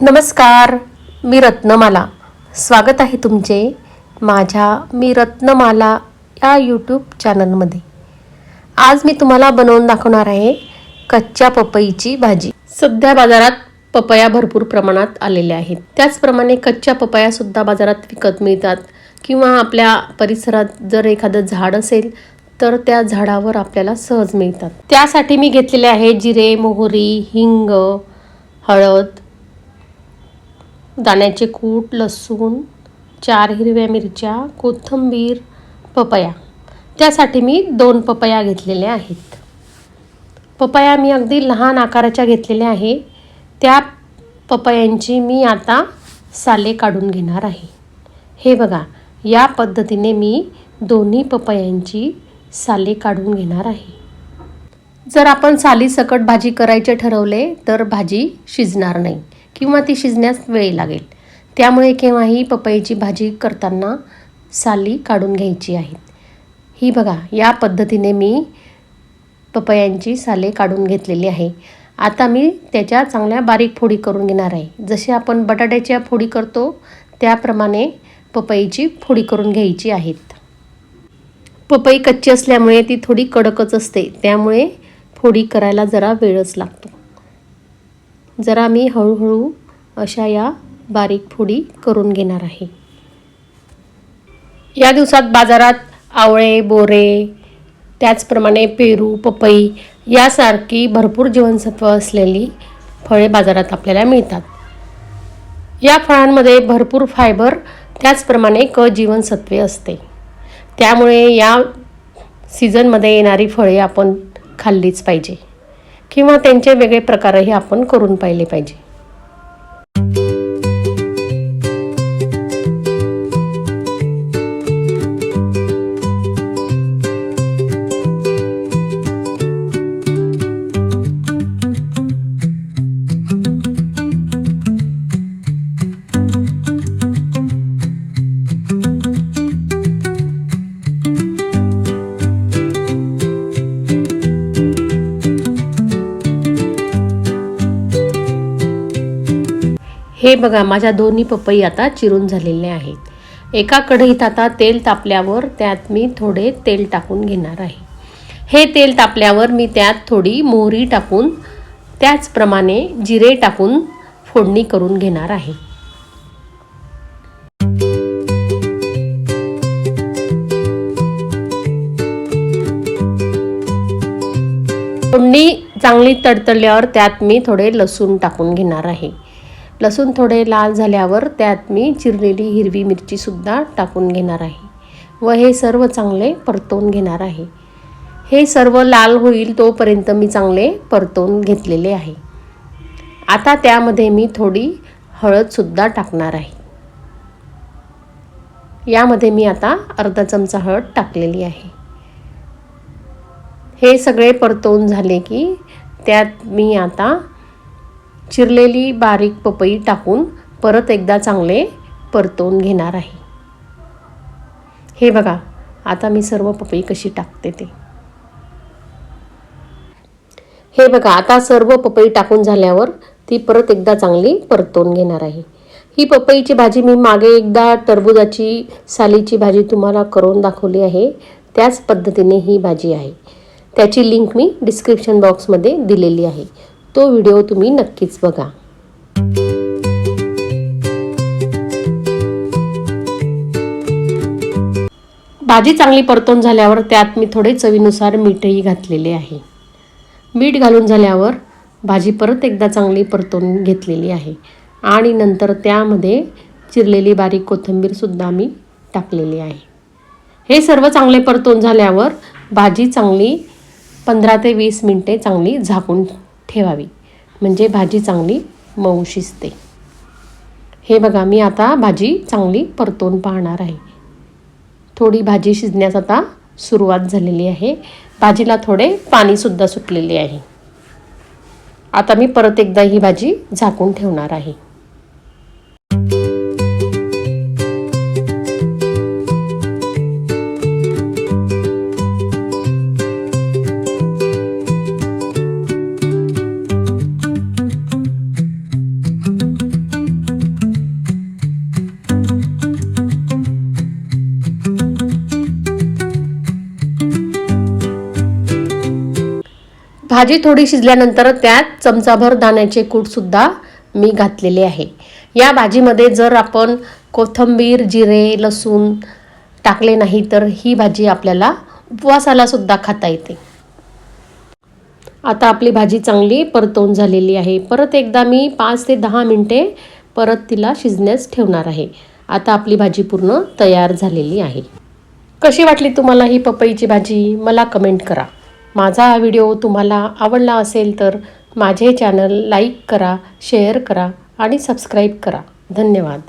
नमस्कार मी रत्नमाला. स्वागत आहे तुमचे माझ्या मी रत्नमाला या यूट्यूब चॅनलमध्ये आज मी तुम्हाला बनवून दाखवणार आहे कच्च्या पपईची भाजी. सध्या बाजारात पपया भरपूर प्रमाणात आलेल्या आहेत. त्याचप्रमाणे कच्च्या पपयासुद्धा बाजारात विकत मिळतात किंवा आपल्या परिसरात जर एखादं झाड असेल तर त्या झाडावर आपल्याला सहज मिळतात. त्यासाठी मी घेतलेले आहे जिरे मोहरी हिंग हळद दाण्याचे कूट लसूण चार हिरव्या मिरच्या कोथिंबीर पपया. त्यासाठी मी दोन पपया घेतलेल्या आहेत. पपया मी अगदी लहान आकाराच्या घेतलेल्या आहे. त्या पपयांची मी आता साले काढून घेणार आहे. हे बघा या पद्धतीने मी दोन्ही पपयांची साले काढून घेणार आहे. जर आपण साली सकट भाजी करायचे ठरवले तर भाजी शिजणार नाही. किंवा ती शिजण्यास वेळ लागेल. त्यामुळे केव्हाही पपईची भाजी करताना साली काढून घ्यायची आहेत ही बघा या पद्धतीने मी पपयांची साले काढून घेतलेली आहे. आता मी त्याच्या चांगल्या बारीक फोडी करून घेणार आहे. जसे आपण बटाट्याच्या फोडी करतो त्याप्रमाणे पपईची फोडी करून घ्यायची आहेत. पपई कच्ची असल्यामुळे ती थोडी कडकच असते. त्यामुळे फोडी करायला जरा वेळच लागतो. जरा मी हळूहळू अशा या बारीक फोडी करून घेणार आहे. या दिवसात बाजारात आवळे बोरे त्याचप्रमाणे पेरू पपई यासारखी भरपूर जीवनसत्व असलेली फळे बाजारात आपल्याला मिळतात. या फळांमध्ये भरपूर फायबर त्याचप्रमाणे क जीवनसत्वे असते. त्यामुळे या सीझनमध्ये येणारी फळे आपण खाल्लीच पाहिजे. किंवा त्यांचे वेगळे प्रकारही आपण करून पाहिले पाहिजे. हे बघा माझ्या दोन्ही पपई आता चिरून झालेले आहेत. एका कढईत आता तेल तापल्यावर त्यात मी थोडे तेल टाकून घेणार आहे. हे तेल तापल्यावर मी त्यात थोडी मोहरी टाकून त्याचप्रमाणे जिरे टाकून फोडणी करून घेणार आहे. फोडणी चांगली तडतडल्यावर त्यात मी थोडे लसूण टाकून घेणार आहे. लसूण थोडे लाल झाल्यावर त्यात मी चिरलेली हिरवी मिरचीसुद्धा टाकून घेणार आहे. व हे सर्व चांगले परतवून घेणार आहे. हे सर्व लाल होईल तोपर्यंत मी चांगले परतवून घेतलेले आहे. आता त्यामध्ये मी थोडी हळदसुद्धा टाकणार आहे. यामध्ये मी आता अर्धा चमचा हळद टाकलेली आहे. हे सगळे परतवून झाले की त्यात मी आता चिरलेली बारीक पपई टाकून परत एकदा चांगले परतवून घेणार आहे. हे बघा आता मी सर्व पपई कशी टाकते ते. हे बघा आता सर्व पपई टाकून झाल्यावर ती परत एकदा चांगली परतवून घेणार आहे. ही पपईची भाजी मी मागे एकदा टरबुजाची सालीची भाजी तुम्हाला करून दाखवली आहे. त्याच पद्धतीने ही भाजी आहे. त्याची लिंक मी डिस्क्रिप्शन बॉक्समध्ये दिलेली आहे. तो व्हिडिओ तुम्ही नक्कीच बघा. भाजी चांगली परतून झाल्यावर त्यात मी थोडे चवीनुसार मीठही घातलेले आहे. मीठ घालून झाल्यावर भाजी परत एकदा चांगली परतून घेतलेली आहे. आणि नंतर त्यामध्ये चिरलेली बारीक कोथिंबीरसुद्धा मी टाकलेली आहे. हे सर्व चांगले परतून झाल्यावर भाजी चांगली पंधरा ते वीस मिनटे चांगली झाकून ठेवावी. म्हणजे भाजी चांगली मऊ शिजते. हे बघा मी आता भाजी चांगली परतून पाहणार आहे. थोडी भाजी शिजण्यास आता सुरुवात झालेली आहे. भाजीला थोडे पाणीसुद्धा सुटलेले आहे. आता मी परत एकदा ही भाजी झाकून ठेवणार आहे. भाजी थोडी शिजल्यानंतर त्यात चमचाभर दाण्याचे कूटसुद्धा मी घातलेले आहे. या भाजीमध्ये जर आपण कोथिंबीर जिरे लसूण टाकले नाही तर ही भाजी आपल्याला उपवासाला सुद्धा खाता येते. आता आपली भाजी चांगली परतवून झालेली आहे. परत एकदा मी पाच ते दहा मिनटे परत तिला शिजण्यास ठेवणार आहे. आता आपली भाजी पूर्ण तयार झालेली आहे. कशी वाटली तुम्हाला ही पपईची भाजी? मला कमेंट करा. माझा हा व्हिडिओ तुम्हाला आवडला असेल तर माझे चॅनल लाईक करा शेअर करा आणि सबस्क्राईब करा. धन्यवाद.